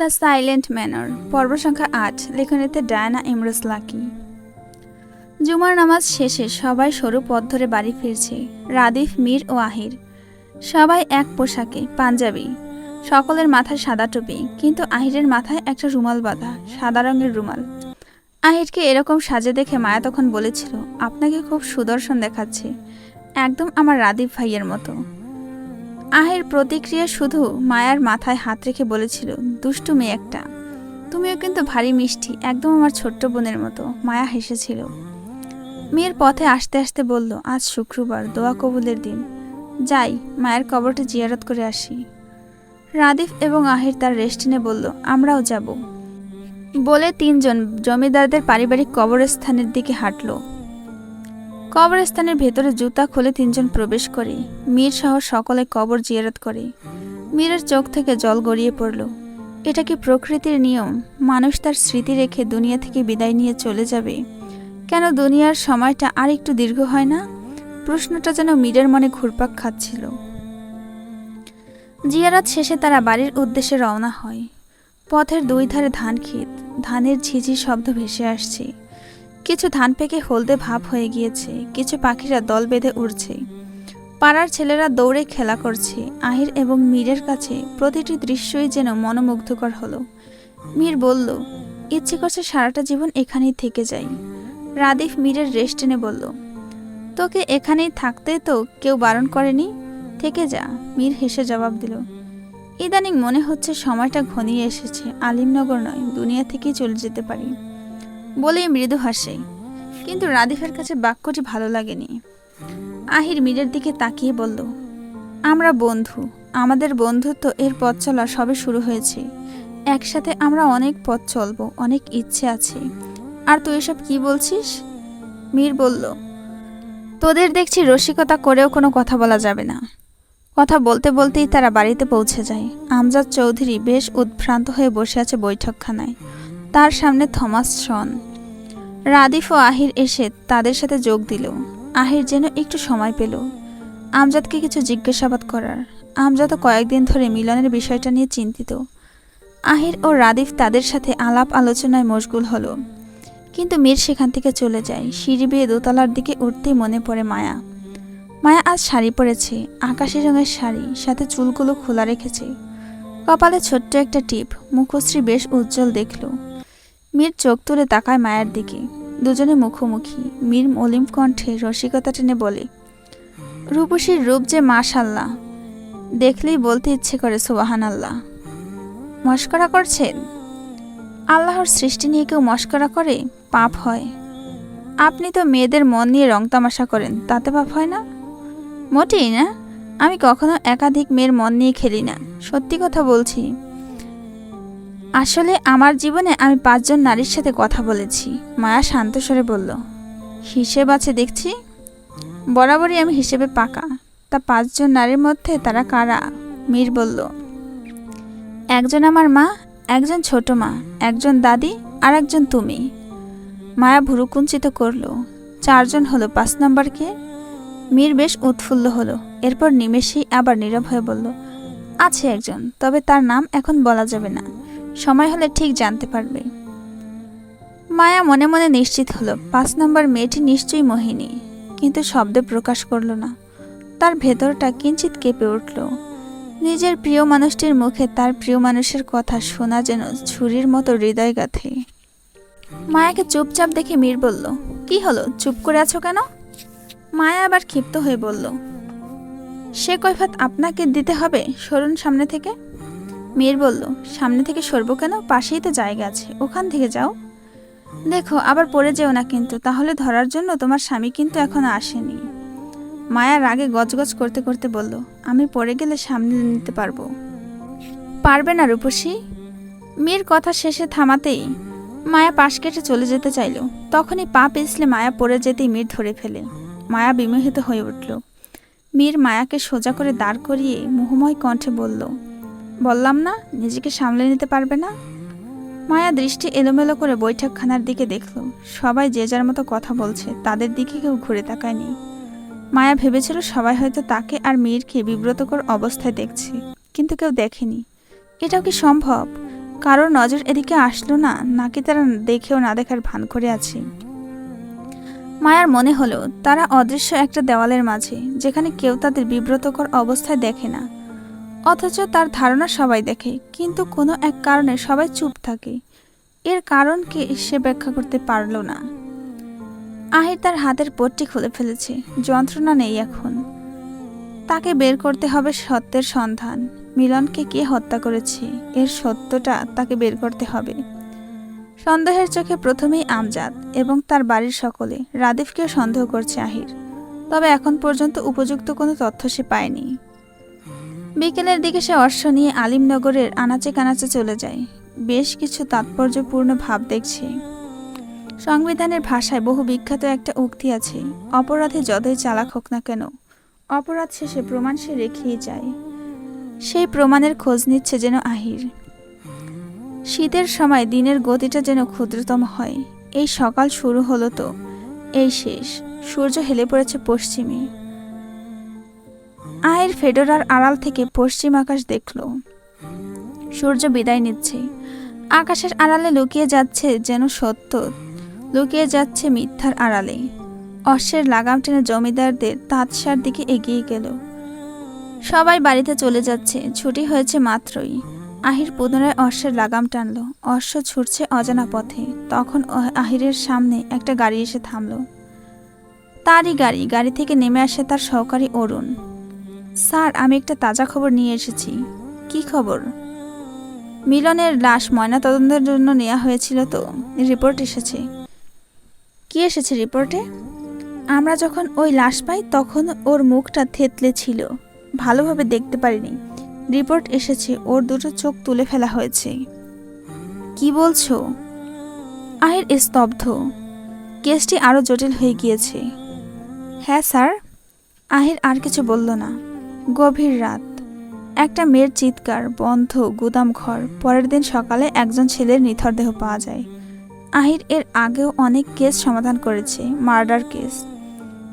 The silent manor. পর্ব সংখ্যা আট, লেখনীতে ডায়ানা ইমরোজ লাকি। জুমার নামাজ শেষে সবাই সরু পথ ধরে বাড়ি ফিরছে, রাদিফ, মীর ও আহির। সবাই এক পোশাকে, পাঞ্জাবি। সকলের মাথায় সাদা টুপি, কিন্তু আহিরের মাথায় একটা রুমাল বাঁধা, সাদা রঙের রুমাল। আহিরকে এরকম সাজে দেখে মায়া তখন বলেছিল, আপনাকে খুব সুদর্শন দেখাচ্ছে। একদম আমার রাদীপ ভাইয়ের মতো। আহির প্রতিক্রিয়া শুধু মায়ার মাথায় হাত রেখে বলেছিল, দুষ্টু মেয়ে একটা। তুমিও কিন্তু ভারী মিষ্টি, একদম আমার ছোট্ট বোনের মতো। মায়া হেসেছিল। মেয়ের পথে আসতে আসতে বলল, আজ শুক্রবার, দোয়া কবুলের দিন। যাই, মায়ের কবরটা জিয়ারত করে আসি। রাদিফ এবং আহির তার রেস্টিনে বলল, আমরাও যাব। বলে তিনজন জমিদারদের পারিবারিক কবরস্থানের দিকে হাঁটলো। কবরস্থানের ভেতরে জুতা খুলে তিনজন প্রবেশ করে। মীর সহ সকলে কবর জিয়ারত করে। মীরের চোখ থেকে জল গড়িয়ে পড়ল। এটা কি প্রকৃতির নিয়ম? মানুষ তার স্মৃতি রেখে দুনিয়া থেকে বিদায় নিয়ে চলে যাবে। কেন দুনিয়ার সময়টা আর একটু দীর্ঘ হয় না? প্রশ্নটা যেন মীরের মনে ঘুরপাক খাচ্ছিল। জিয়ারত শেষে তারা বাড়ির উদ্দেশ্যে রওনা হয়। পথের দুই ধারে ধান ক্ষেত ধানের ঝিঝি শব্দ ভেসে আসছে। কিছু ধান পেকে হলদে ভাব হয়ে গিয়েছে, কিছু পাখিরা দল বেঁধে উড়ছে। পাড়ার ছেলেরা দৌড়ে খেলা করছে, আহির এবং মীরের কাছে প্রতিটি দৃশ্যই যেন মনোমুগ্ধকর হলো। মীর বলল, ইচ্ছে করছে সারাটা জীবন এখানেই থেকে যাই। রাদিফ মীরের রেস্ট টেনে বলল, তোকে এখানেই থাকতে তো কেউ বারণ করেনি? থেকে যা। মীর হেসে জবাব দিল, ইদানিং মনে হচ্ছে সময়টা ঘনিয়ে এসেছে। আলিমনগর নয়, দুনিয়া থেকেই চলে যেতে পারি। বলেই মৃদু হাসে। কিন্তু রাদিফের কাছে বাক্যটি ভালো লাগেনি। আহির মীরের দিকে তাকিয়ে বলল, আমরা বন্ধু, আমাদের বন্ধুত্ব এর পথ চলা সবে শুরু হয়েছে। একসাথে আমরা অনেক পথ চলবো, অনেক ইচ্ছে আছে। আর তুই এসব কি বলছিস? মীর বলল, তোদের দেখছি রসিকতা করেও কোনো কথা বলা যাবে না। কথা বলতে বলতেই তারা বাড়িতে পৌঁছে যায়। আমজাদ চৌধুরী বেশ উদ্ভ্রান্ত হয়ে বসে আছে বৈঠকখানায়। তার সামনে থমাস শন রাদিফ ও আহির এসে তাদের সাথে যোগ দিল। আহির যেন একটু সময় পেল। আমজাদকে কিছু জিজ্ঞাসাবাদ করার। আমজাদও কয়েকদিন ধরে মিলনের বিষয়টা নিয়ে চিন্তিত। আহির ও রাদিফ তাদের সাথে আলাপ আলোচনায় মশগুল হলো। কিন্তু মীর সেখান থেকে চলে যায়। সিঁড়ি বেয়ে দোতলার দিকে উঠতেই মনে পড়ে মায়া। মায়া আজ শাড়ি পরেছে, আকাশি রঙের শাড়ি, সাথে চুলগুলো খোলা রেখেছে। কপালে ছোট্ট একটা টিপ, মুখশ্রী বেশ উজ্জ্বল দেখল। মীর চোখ তুলে তাকায় মায়ের দিকে। দুজনে মুখোমুখি। মীর মলিম কণ্ঠে রসিকতা টেনে বলে, রূপসীর রূপ যে মাশাল্লাহ। দেখলেই বলতে ইচ্ছে করে সোবাহান আল্লাহ মস্করা করছেন? আল্লাহর সৃষ্টি নিয়ে কেউ মস্করা করে? পাপ হয়। আপনি তো মেয়েদের মন নিয়ে রং তামাশা করেন, তাতে পাপ হয় না? মোটেই না। আমি কখনো একাধিক মেয়ের মন নিয়ে খেলি না। সত্যি কথা বলছি। আসলে আমার জীবনে আমি পাঁচজন নারীর সাথে কথা বলেছি। মায়া শান্ত স্বরে বলল, হিসেব আছে দেখছি? বরাবরই আমি হিসেবে পাকা। তা পাঁচজন নারীর মধ্যে তারা কারা? মীর বলল, একজন আমার মা, একজন ছোট মা, একজন দাদি আর একজন তুমি। মায়া ভুরুকুঞ্চিত করল, চারজন হলো পাঁচ নম্বরকে মীর বেশ উৎফুল্ল হলো, এরপর নিমেষেই আবার নীরব হয়ে বলল, আছে একজন, তবে তার নাম এখন বলা যাবে না। সময় হলে ঠিক জানতে পারবে। মায়া মনে মনে নিশ্চিত হলো, পাঁচ নম্বর মেয়েটি নিশ্চয়ই মোহিনী। কিন্তু শব্দে প্রকাশ করল না। তার ভেতরটা কিঞ্চিত কেঁপে উঠল। নিজের প্রিয় মানুষটির মুখে তার প্রিয় মানুষের কথা শোনা যেন ছুরির মতো হৃদয় গাথে মায়াকে চুপচাপ দেখে মীর বলল, কি হলো? চুপ করে আছো কেন? মায়া আবার ক্ষিপ্ত হয়ে বলল, সে কৈফাত আপনাকে দিতে হবে সরুন সামনে থেকে? মীর বলল, সামনে থেকে সরবো কেন? পাশেই তো জায়গা আছে। ওখান থেকে যাও। দেখো, আবার পড়ে যেও না কিন্তু। তাহলে ধরার জন্য তোমার স্বামী কিন্তু এখনও আসেনি। মায়া রাগে গজগজ করতে করতে বলল, আমি পড়ে গেলে সামনে নিতে পারব। পারবে না রূপসী। মেয়ের কথা শেষে থামাতেই মায়া পাশ কেটে চলে যেতে চাইল। তখনই পা পিছলে মায়া পড়ে যেতেই মীর ধরে ফেলে। মায়া বিমোহিত হয়ে উঠল। মীর মায়াকে সোজা করে দাঁড় করিয়ে মোহময় কণ্ঠে বলল বললাম না, নিজেকে সামলে নিতে পারবে না? মায়া দৃষ্টি এলোমেলো করে বৈঠকখানার দিকে দেখল। সবাই যে যার মতো কথা বলছে, তাদের দিকে কেউ ঘুরে তাকায়নি। মায়া ভেবেছিল সবাই হয়তো তাকে আর মীরকে বিব্রতকর অবস্থায় দেখছে, কিন্তু কেউ দেখেনি। এটাও কি সম্ভব? কারোর নজর এদিকে আসলো না, নাকি তারা দেখেও না দেখার ভান করে আছে? মায়ার মনে হলো, তারা অদৃশ্য একটা দেওয়ালের মাঝে, যেখানে কেউ তাদের বিব্রতকর অবস্থায় দেখে না। অথচ তার ধারণা সবাই দেখে, কিন্তু কোনো এক কারণে সবাই চুপ থাকে। এর কারণ কি সে ব্যাখ্যা করতে পারল না। আহির তার হাতের পট্টি খুলে ফেলেছে, যন্ত্রণা নেই এখন। তাকে বের করতে হবে সত্যের সন্ধান। মিলনকে কে হত্যা করেছে? এর সত্যটা তাকে বের করতে হবে। সন্দেহের চোখে প্রথমেই আমজাদ এবং তার বাড়ির সকলে, রাদিফকেও সন্দেহ করছে আহির। তবে এখন পর্যন্ত উপযুক্ত কোনো তথ্য সে পায়নি। বিকেলের দিকে সে অশ্ব নিয়ে আলিমনগরের আনাচে কানাচে চলে যায়। বেশ কিছু তাৎপর্যপূর্ণ ভাব দেখছে। সংবিধানের ভাষায় বহু বিখ্যাত একটা উক্তি আছে, অপরাধে যতই চালাক হোক না কেন, অপরাধ শেষে প্রমাণ সে রেখেই যায়। সেই প্রমাণের খোঁজ নিচ্ছে যেন আহির। শীতের সময় দিনের গতিটা যেন ক্ষুদ্রতম হয়। এই সকাল শুরু হলো তো, এই শেষ। সূর্য হেলে পড়েছে পশ্চিমে। আহির ফেডোরার আড়াল থেকে পশ্চিম আকাশ দেখল। সূর্য বিদায় নিচ্ছে। আকাশের আড়ালে লুকিয়ে যাচ্ছে যেন সত্য। লুকিয়ে যাচ্ছে মিথ্যার আড়ালে। অশ্বের লাগাম টেনে জমিদারদের তাঁতসার দিকে এগিয়ে গেল। সবাই বাড়িতে চলে যাচ্ছে। ছুটি হয়েছে মাত্রই। আহির পুনরায় অশ্বের লাগাম টানল। অশ্ব ছুটছে অজানা পথে। তখন আহিরের সামনে একটা গাড়ি এসে থামল। তারই গাড়ি। গাড়ি থেকে নেমে আসে তার সহকারী অরুণ। স্যার, আমি একটা তাজা খবর নিয়ে এসেছি। কি খবর? মিলনের লাশ ময়নাতদন্তের জন্য নেওয়া হয়েছিল তো? রিপোর্ট এসেছে। কি এসেছে রিপোর্টে? আমরা যখন ওই লাশ পাই, তখন ওর মুখটা থেতলে ছিল। ভালোভাবে দেখতে পারিনি। রিপোর্ট এসেছে, ওর দুটো চোখ তুলে ফেলা হয়েছে। কি বলছো? আহির স্তব্ধ। কেসটি আরও জটিল হয়ে গিয়েছে। হ্যাঁ স্যার। আহির আর কিছু বলল না। গভীর রাত। একটা মেয়ের চিৎকার, বন্ধ, গুদাম ঘর। পরের দিন সকালে একজন ছেলের নিথর দেহ পাওয়া যায়। আহির এর আগেও অনেক কেস সমাধান করেছে, মার্ডার কেস।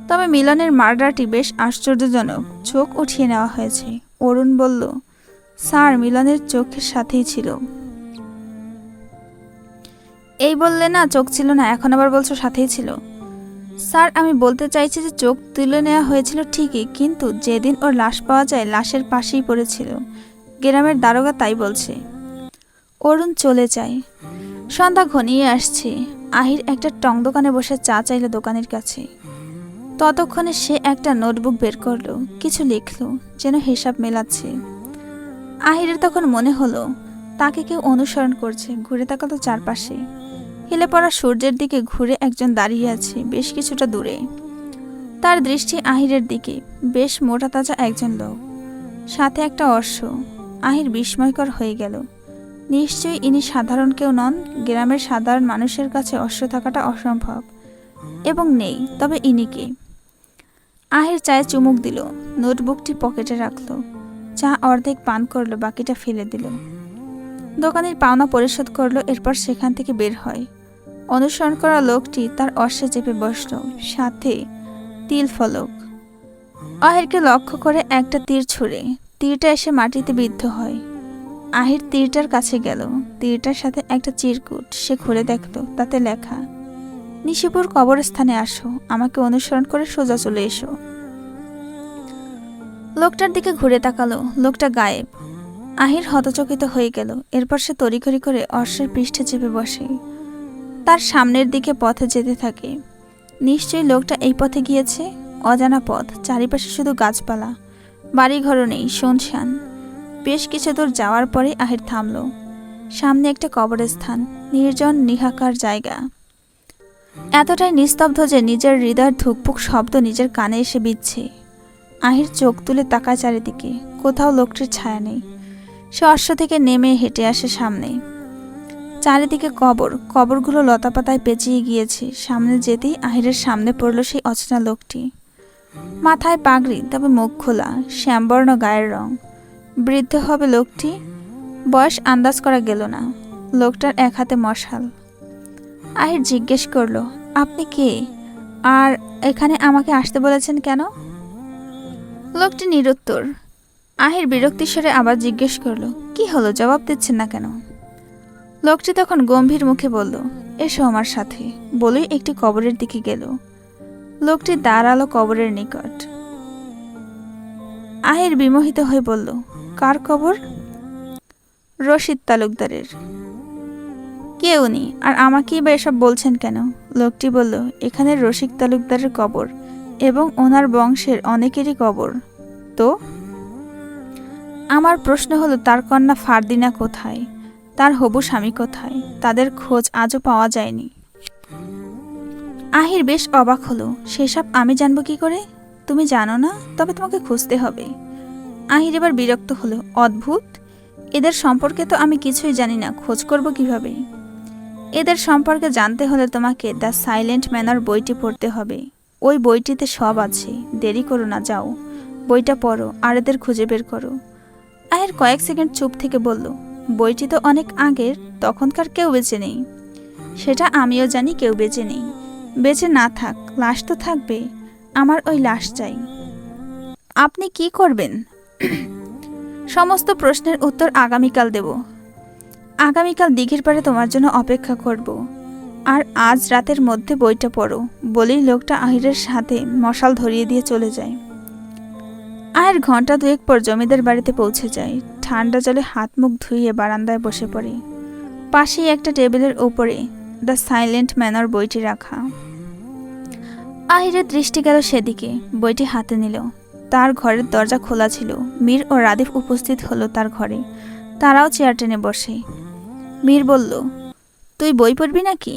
তবে মিলনের মার্ডারটি বেশ আশ্চর্যজনক, চোখ উঠিয়ে নেওয়া হয়েছে। অরুণ বলল, স্যার, মিলনের চোখের সাথেই ছিল। এই বললে না, চোখ ছিল না, এখন আবার বলছো সাথেই ছিল? স্যার, আমি বলতে চাইছি যে চোখ তুলে নেওয়া হয়েছিল ঠিকই, কিন্তু যেদিন ওর লাশ পাওয়া যায়, লাশের পাশেই পড়েছিল। গ্রামের দারোগা তাই বলছে। অরুণ চলে যায়। সন্ধ্যা ঘনিয়ে আসছে। আহির একটা টং দোকানে বসে চা চাইল দোকানের কাছে। ততক্ষণে সে একটা নোটবুক বের করল। কিছু লিখলো, যেন হিসাব মেলাচ্ছে। আহিরের তখন মনে হলো, তাকে কেউ অনুসরণ করছে, ঘুরে তাকালো চারপাশে। হেলে পড়া সূর্যের দিকে ঘুরে একজন দাঁড়িয়ে আছে, বেশ কিছুটা দূরে। তার দৃষ্টি আহিরের দিকে, বেশ মোটা তাজা একজন লোক। সাথে একটা অশ্ব। আহির বিস্ময়কর হয়ে গেল। নিশ্চয়ই ইনি সাধারণ কেউ নন, গ্রামের সাধারণ মানুষের কাছে অশ্ব থাকাটা অসম্ভব। এবং নেই, তবে ইনি কে? আহির চায়ে চুমুক দিল, নোটবুকটি পকেটে রাখল। চা অর্ধেক পান করল, বাকিটা ফেলে দিল। দোকানের পাওনা পরিশোধ করল, এরপর সেখান থেকে বের হয়। অনুসরণ করা লোকটি তার অশ্বে চেপে বসল। সাথে তিল ফলক। আহিরকে লক্ষ্য করে একটা তীর ছুঁড়ে। তীরটা এসে মাটিতে বিদ্ধ হয়। আহির তীরটার কাছে গেল। তীরটার সাথে একটা চিরকুট সে খুলে দেখল। তাতে লেখা, নিশিপুর কবরস্থানে আসো। আমাকে অনুসরণ করে সোজা চলে এসো। লোকটার দিকে ঘুরে তাকালো। লোকটা গায়েব। আহির হতচকিত হয়ে গেল। এরপর সে তড়িঘড়ি করে অশ্বের পৃষ্ঠে চেপে বসে। তার সামনের দিকে পথে যেতে থাকে। নিশ্চয়ই লোকটা এই পথে গিয়েছে? অজানা পথ, চারিপাশে শুধু গাছপালা। বাড়িঘরও নেই, শুনশান। বেশ কিছু দূর যাওয়ার পরে আহির থামলো। সামনে একটা কবরস্থান, নির্জন, নিহাকার জায়গা। এতটাই নিস্তব্ধ যে নিজের হৃদয়ের ধুকপুক শব্দ নিজের কানে এসে বিচ্ছে আহির চোখ তুলে তাকায় চারিদিকে, কোথাও লোকটির ছায়া নেই। সে অশ্ব থেকে নেমে হেঁটে আসে সামনে। চারিদিকে কবর। কবরগুলো লতাপাতায় পেঁচিয়ে গিয়েছে। সামনে যেতেই আহিরের সামনে পড়ল সেই অচেনা লোকটি। মাথায় পাগড়ি, তবে মুখ খোলা, শ্যামবর্ণ গায়ের রং। বৃদ্ধ হবে লোকটি? বয়স আন্দাজ করা গেল না। লোকটার এক হাতে মশাল। আহির জিজ্ঞেস করল, আপনি কে? আর এখানে আমাকে আসতে বলেছেন কেন? লোকটি নিরুত্তর। আহির বিরক্তিস্বরে আবার জিজ্ঞেস করল, কি হলো? জবাব দিচ্ছেন না কেন? লোকটি তখন গম্ভীর মুখে বলল, এসো আমার সাথে। বলেই একটি কবরের দিকে গেল। লোকটি দাঁড়াল কবরের নিকট। আহির বিমোহিত হয়ে বলল, কার কবর? রশিদ তালুকদারের। কে উনি? আর আমাকেই বা এসব বলছেন কেন? লোকটি বলল, এখানে রসিক তালুকদারের কবর এবং ওনার বংশের অনেকেরই কবর। তো? আমার প্রশ্ন হলো, তার কন্যা ফারদিনা কোথায়? তার হবু স্বামী কোথায়? তাদের খোঁজ আজও পাওয়া যায়নি। আহির বেশ অবাক হলো। সেসব আমি জানব কি করে? তুমি জানো না, তবে তোমাকে খুঁজতে হবে। আহির এবার বিরক্ত হলো। অদ্ভুত? এদের সম্পর্কে তো আমি কিছুই জানি না। খোঁজ করব কীভাবে? এদের সম্পর্কে জানতে হলে তোমাকে দ্য সাইলেন্ট ম্যানার বইটি পড়তে হবে। ওই বইটিতে সব আছে। দেরি করো না, যাও। বইটা পড়ো, আর এদের খুঁজে বের করো। আয়ের কয়েক সেকেন্ড চুপ থেকে বলল বইটি তো অনেক আগের, তখনকার কেউ বেঁচে নেই। সেটা আমিও জানি কেউ বেঁচে নেই। বেঁচে না থাক, লাশ তো থাকবে। আমার ওই লাশ চাই। আপনি কি করবেন? সমস্ত প্রশ্নের উত্তর আগামীকাল দেব। আগামীকাল দিঘির পাড়ে তোমার জন্য অপেক্ষা করব। আর আজ রাতের মধ্যে বইটা পড়ো, বলেই লোকটা আহিরের সাথে মশাল ধরিয়ে দিয়ে চলে যায়। আয়ের ঘণ্টা দুয়েক পর জমিদার বাড়িতে পৌঁছে যায়। ঠান্ডা জলে হাত মুখ ধুইয়ে বারান্দায় বসে পড়ে। পাশেই একটা টেবিলের ওপরে দ্য সাইলেন্ট ম্যানর বইটি রাখা। আহিরের দৃষ্টি গেল সেদিকে, বইটি হাতে নিল। তার ঘরের দরজা খোলা ছিল। মীর ও রাদিফ উপস্থিত হলো তার ঘরে। তারাও চেয়ার টেনে বসে। মীর বলল, তুই বই পড়বি নাকি?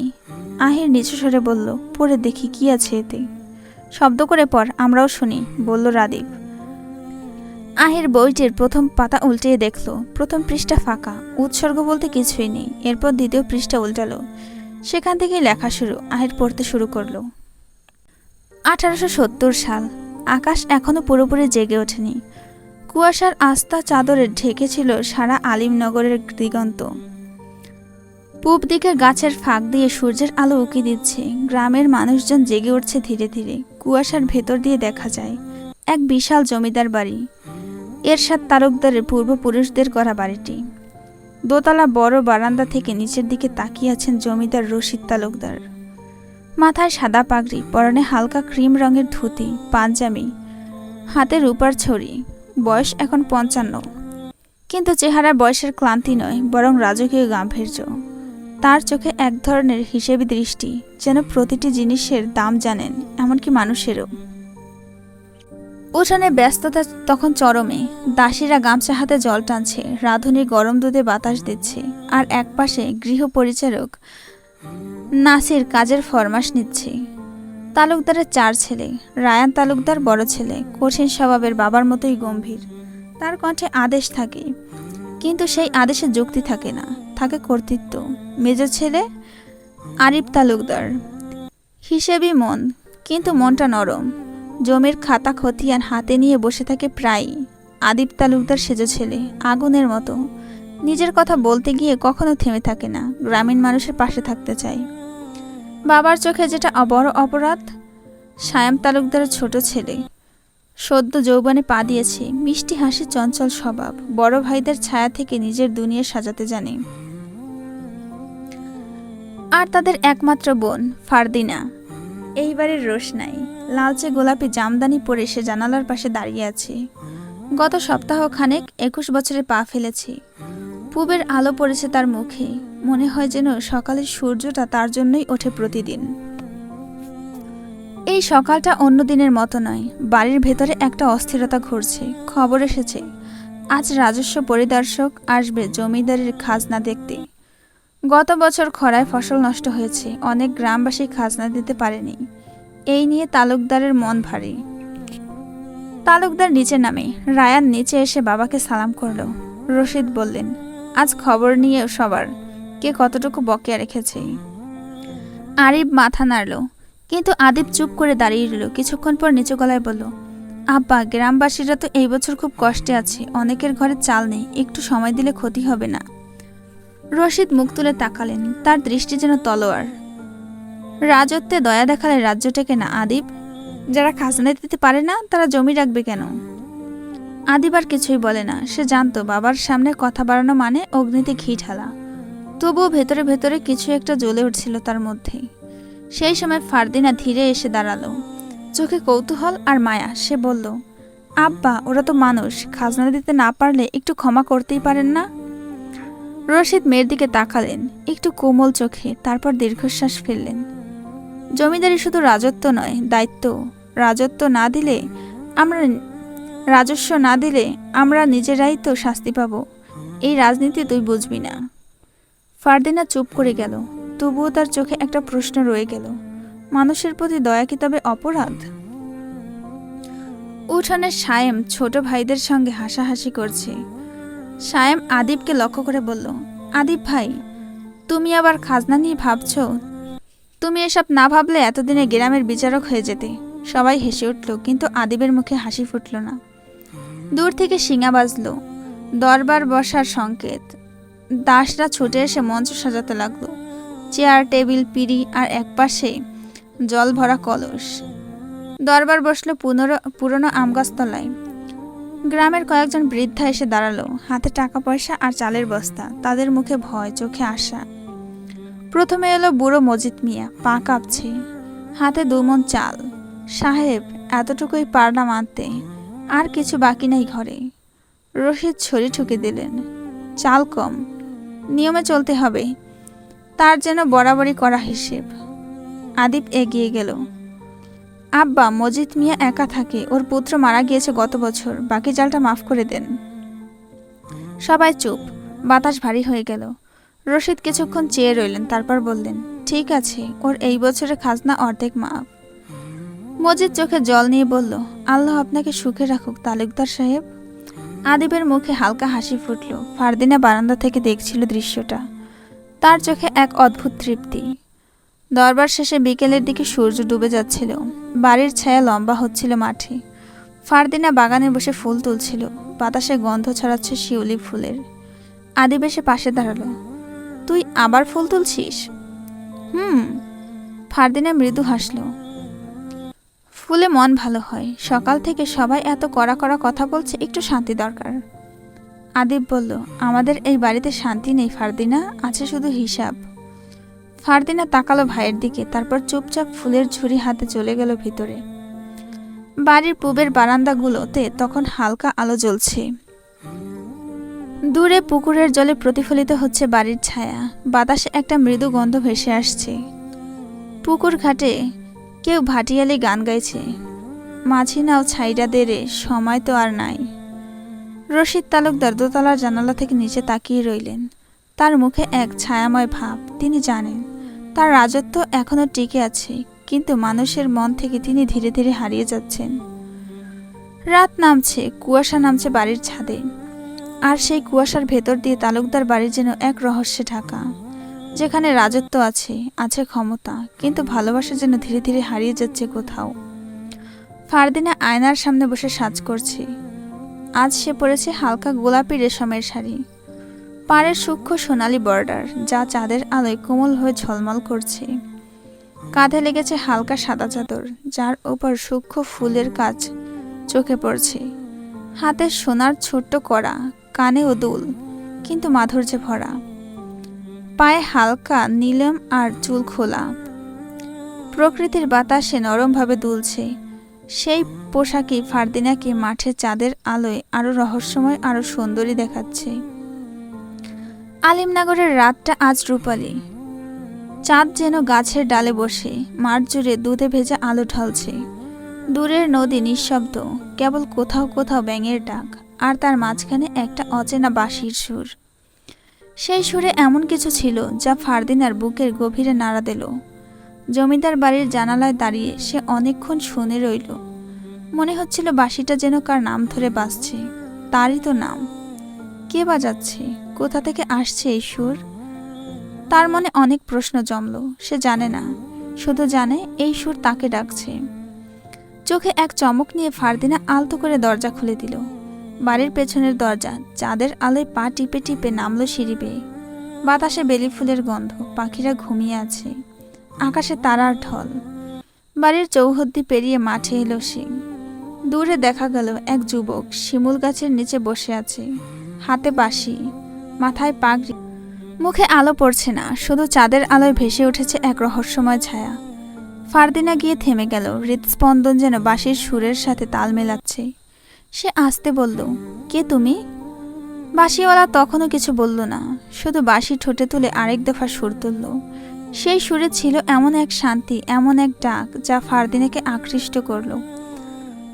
আহির নিচু স্বরে বলল, পড়ে দেখি কি আছে এতে। শব্দ করে পর আমরাও শুনি, বলল রাদীপ আহির বইটির প্রথম পাতা উল্টিয়ে দেখল। প্রথম পৃষ্ঠা ফাঁকা। উৎসর্গ বলতে কিছুই নেই। এরপর দ্বিতীয় পৃষ্ঠা উল্টালো। সেখান থেকেই লেখা শুরু। আহির পড়তে শুরু করল। আঠারোশো সত্তর সাল। আকাশ এখনও পুরোপুরি জেগে ওঠেনি। কুয়াশার আস্থা চাদরে ঢেকেছিল সারা আলিমনগরের দিগন্ত। পূব দিকের গাছের ফাঁক দিয়ে সূর্যের আলো উকি দিচ্ছে। গ্রামের মানুষজন জেগে উঠছে ধীরে ধীরে। কুয়াশার ভেতর দিয়ে দেখা যায়। এক বিশাল জমিদার বাড়ি। এরশাদ তালুকদারের পূর্বপুরুষদের করা বাড়িটি। দোতলা বড় বারান্দা থেকে নিচের দিকে তাকিয়ে আছেন জমিদার রশিদ তালুকদার। মাথায় সাদা পাগড়ি, পরনে হালকা ক্রিম রঙের ধুতি পাঞ্জামি হাতে রূপার ছড়ি, বয়স এখন পঞ্চান্ন। কিন্তু চেহারা বয়সের ক্লান্তি নয়, বরং রাজকীয় গাম্ভীর্য। তার চোখে এক ধরনের হিসেবি দৃষ্টি, যেন প্রতিটি জিনিসের দাম জানেন, এমনকি মানুষেরও। উঠানে ব্যস্ততা তখন চরমে। দাসীরা গামছা হাতে জল টানছে রাঁধুনি গরম দুধে বাতাস দিচ্ছে, আর একপাশে গৃহপরিচারক নাসির কাজের ফরমাস নিচ্ছে। তালুকদারের চার ছেলে, রায়ান তালুকদার বড় ছেলে, কঠিন স্বভাবের বাবার মতোই গম্ভীর। তার কণ্ঠে আদেশ থাকে, কিন্তু সেই আদেশে যুক্তি থাকে না, থাকে কর্তৃত্ব। মেজ ছেলে, আরিফ তালুকদার। হিসেবই মন, কিন্তু মনটা নরম। জমির খাতা খতিয়ান হাতে নিয়ে বসে থাকে প্রায়ই। আদিপ তালুকদার সেজ ছেলে, আগুনের মতো। নিজের কথা বলতে গিয়ে কখনো থেমে থাকে না, গ্রামীণ মানুষের পাশে থাকতে চায়। বাবার চোখে যেটা বড় অপরাধ, সায়াম তালুকদারের ছোট ছেলে। সদ্য যৌবনে পা দিয়েছে, মিষ্টি হাসি চঞ্চল স্বভাব, বড় ভাইদের ছায়া থেকে নিজের দুনিয়া সাজাতে জানে। আর তাদের একমাত্র বোন, ফারদিনা। এইবারের রোষ নাই লালচে গোলাপি জামদানি পরে সে জানালার পাশে দাঁড়িয়ে আছে। গত সপ্তাহ খানেক একুশ বছরে পা ফেলেছে। পূবের আলো পড়েছে তার মুখে। মনে হয় যেন সকালের সূর্যটা তার জন্যই ওঠে প্রতিদিন। এই সকালটা অন্য দিনের মতো নয়। বাড়ির ভেতরে একটা অস্থিরতা ঘুরছে। খবর এসেছে, আজ রাজস্ব পরিদর্শক আসবে জমিদারের খাজনা দেখতে। গত বছর খরায় ফসল নষ্ট হয়েছে। অনেক গ্রামবাসী খাজনা দিতে পারেনি। এই নিয়ে তালুকদারের মন ভারী। তালুকদার নিচে নামে, রায়ান নিচে এসে বাবাকে সালাম করল। রশিদ বললেন, আজ খবর নিয়ে সবার, কে কতটুকু বকেয়া রেখেছে? আরিব মাথা নাড়ল, কিন্তু আদিব চুপ করে দাঁড়িয়ে রইল। কিছুক্ষণ পর নিচু গলায় বলল, আব্বা, গ্রামবাসীরা তো এই বছর খুব কষ্টে আছে, অনেকের ঘরে চাল নেই, একটু সময় দিলে ক্ষতি হবে না। রশিদ মুখ তুলে তাকালেন, তার দৃষ্টি যেন তলোয়ার। রাজত্বে দয়া দেখালে রাজ্যটাকে না আদিব, যারা খাজনা দিতে পারে না, তারা জমি রাখবে কেন? আদিব আর কিছুই বলে না। সে জানতো, বাবার সামনে কথা বাড়ানো মানে অগ্নিতে ঘি ঢালা। তবুও ভেতরে ভেতরে কিছু একটা জ্বলে উঠছিল তার মধ্যে সেই সময় ফারদিনা ধীরে এসে দাঁড়াল। চোখে কৌতূহল আর মায়া। সে বলল, আব্বা, ওরা তো মানুষ। খাজনা দিতে না পারলে একটু ক্ষমা করতেই পারেন না? রশিদ মেয়ের দিকে তাকালেন, একটু কোমল চোখে, তারপর দীর্ঘশ্বাস ফেললেন। জমিদারি শুধু রাজত্ব নয়, দায়িত্ব। রাজত্ব না দিলে আমরা, রাজস্ব না দিলে আমরা নিজেরাই তো শাস্তি পাব। এই রাজনীতি তুই বুঝবি না। ফারদিনা চুপ করে গেল। তবুও তার চোখে একটা প্রশ্ন রয়ে গেল। মানুষের প্রতি দয়া কি তবে অপরাধ? উঠানে সায়েম ছোট ভাইদের সঙ্গে হাসাহাসি করছে। সায়েম আদিবকে লক্ষ্য করে বলল, আদিব ভাই, তুমি আবার খাজনা নিয়ে ভাবছ? তুমি এসব না ভাবলে এতদিনে গ্রামের বিচারক হয়ে যেতে। সবাই হেসে উঠল, কিন্তু আদিবের মুখে হাসি ফুটল না। দূর থেকে শিঙা বাজল, দরবার বসার সংকেত। দাসরা ছুটে এসে মঞ্চ সাজাতে লাগল। চেয়ার, টেবিল, পিড়ি আর একপাশে জল ভরা কলস। দরবার বসল পুনর, পুরনো আমগাছতলায়। গ্রামের কয়েকজন বৃদ্ধা এসে দাঁড়াল। হাতে টাকা পয়সা আর চালের বস্তা। তাদের মুখে ভয়, চোখে আশা। প্রথমে এলো বুড়ো মজিদ মিয়া, পা কাঁপছে, হাতে দুমন চাল। সাহেব, এতটুকুই পারলাম আনতে, আর কিছু বাকি নাই ঘরে। রশিদ ছড়ি ঠুকে দিলেন, চাল কম, নিয়মে চলতে হবে, তার যেন বরাবরই করা হিসেব। আদিব এগিয়ে গেল। আব্বা, মজিদ মিয়া একা থাকে, ওর পুত্র মারা গিয়েছে গত বছর, বাকি জালটা মাফ করে দেন। সবাই চুপ, বাতাস ভারী হয়ে গেল। রশিদ কিছুক্ষণ চেয়ে রইলেন, তারপর বললেন, ঠিক আছে, ওর এই বছরের খাজনা অর্ধেক মাফ মজিদ চোখে জল নিয়ে বলল, আল্লাহ আপনাকে সুখে রাখুক, তালুকদার সাহেব। আদিবের মুখে হালকা হাসি ফুটল, ফারদিনা বারান্দা থেকে দেখছিল দৃশ্যটা। তার চোখে এক অদ্ভুত তৃপ্তি। দরবার শেষে বিকেলের দিকে সূর্য ডুবে যাচ্ছিল, বাড়ির ছায়া লম্বা হচ্ছিল মাঠে। ফারদিনা বাগানে বসে ফুল তুলছিল, বাতাসে গন্ধ ছড়াচ্ছে শিউলি ফুলের। আদিব এসে পাশে দাঁড়াল তুই আবার ফুল তুলছিস? হুম। ফারদিনা মৃদু হাসল। ফুলে মন ভালো হয়। সকাল থেকে সবাই এত কড়া কড়া কথা বলছে, একটু শান্তি দরকার। আদিব বলল, আমাদের এই বাড়িতে শান্তি নেই ফারদিনা, আছে শুধু হিসাব। ফারদিনা তাকালো ভাইয়ের দিকে, তারপর চুপচাপ ফুলের ঝুড়ি হাতে চলে গেল ভিতরে। বাড়ির পূবের বারান্দাগুলোতে তখন হালকা আলো জ্বলছে। দূরে পুকুরের জলে প্রতিফলিত হচ্ছে বাড়ির ছায়া। বাতাসে একটা মৃদু গন্ধ ভেসে আসছে। পুকুর ঘাটে কেউ ভাটিয়ালি গান গাইছে। মাঝি নাও ছাইরা দেরে সময় তো আর নাই। রশিদ তালুকদার দোতলার জানালা থেকে নিচে তাকিয়ে রইলেন। তার মুখে এক ছায়াময় ভাব, তিনি জানেন, তার রাজত্ব এখনও টিকে আছে, কিন্তু মানুষের মন থেকে তিনি ধীরে ধীরে হারিয়ে যাচ্ছেন। রাত নামছে, কুয়াশা নামছে বাড়ির ছাদে। আর সেই কুয়াশার ভেতর দিয়ে তালুকদার বাড়ির যেন এক রহস্যে ঢাকা। যেখানে রাজত্ব আছে আছে ক্ষমতা, কিন্তু ভালোবাসা যেন ধীরে ধীরে হারিয়ে যাচ্ছে কোথাও। ফারদিনা আয়নার সামনে বসে সাজ করছে। আজ সে পরেছে হালকা গোলাপি রেশমের শাড়ি। পাড়ের সূক্ষ্ম সোনালি বর্ডার, যা চাঁদের আলোয় কোমল হয়ে ঝলমল করছে। কাঁধে লেগেছে হালকা সাদা চাদর, যার ওপর সূক্ষ্ম ফুলের কাজ চোখে পড়ছে। হাতে সোনার ছোট্ট কড়া কানেও দুল, কিন্তু মাধুর্যে ভরা। পায়ে হালকা, নীলম আর চুল খোলা। প্রকৃতির বাতাসে নরমভাবে দুলছে। সেই পোশাকই ফারদিনাকে মাঠে চাঁদের আলোয় আরও রহস্যময়, আরও সুন্দরী দেখাচ্ছে। আলিমনগরের রাতটা আজ রূপালী। চাঁদ যেন গাছের ডালে বসে, মাঠ জুড়ে দুধে ভেজা আলো ঢালছে। দূরের নদী নিঃশব্দ, কেবল কোথাও কোথাও ব্যাঙের ডাক। আর তার মাঝখানে একটা অচেনা বাঁশির সুর। সেই সুরে এমন কিছু ছিল যা ফারদিনার বুকের গভীরে নাড়া দিল। জমিদার বাড়ির জানালায় দাঁড়িয়ে সে অনেকক্ষণ শুনে রইল। মনে হচ্ছিল বাঁশিটা যেন কার নাম ধরে বাজছে। তারই তো নাম। কে বাজাচ্ছে? কোথা থেকে আসছে এই সুর? তার মনে অনেক প্রশ্ন জমল। সে জানে না। শুধু জানে এই সুর তাকে ডাকছে। চোখে এক চমক নিয়ে ফারদিনা আলতো করে দরজা খুলে দিল। বাড়ির পেছনের দরজা, চাঁদের আলোয় পা টিপে টিপে নামলো সিঁড়ি বেয়ে। বাতাসে বেলি ফুলের গন্ধ, পাখিরা ঘুমিয়ে আছে। আকাশে তারার ঢল। বাড়ির চৌহদ্দি পেরিয়ে মাঠে এলো সে দূরে দেখা গেল এক যুবক, শিমুল গাছের নিচে বসে আছে। হাতে বাঁশি, মাথায় পাগড়ি। মুখে আলো পড়ছে না, শুধু চাঁদের আলোয় ভেসে উঠেছে এক রহস্যময় ছায়া। ফারদিনা গিয়ে থেমে গেল হৃদস্পন্দন যেন বাঁশির সুরের সাথে তাল মেলাচ্ছে। সে আসতে বলল, কে তুমি? বাঁশিওয়ালা তখনও কিছু বলল না, শুধু বাঁশি ঠোঁটে তুলে আরেক দফা সুর তুলল। সেই সুরে ছিল এমন এক শান্তি, এমন এক ডাক, যা ফারদিনাকে আকৃষ্ট করল।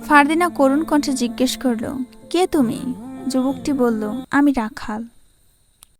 ফারদিনা করুণ কণ্ঠে জিজ্ঞেস করল, কে তুমি? যুবকটি বলল, আমি রাখাল।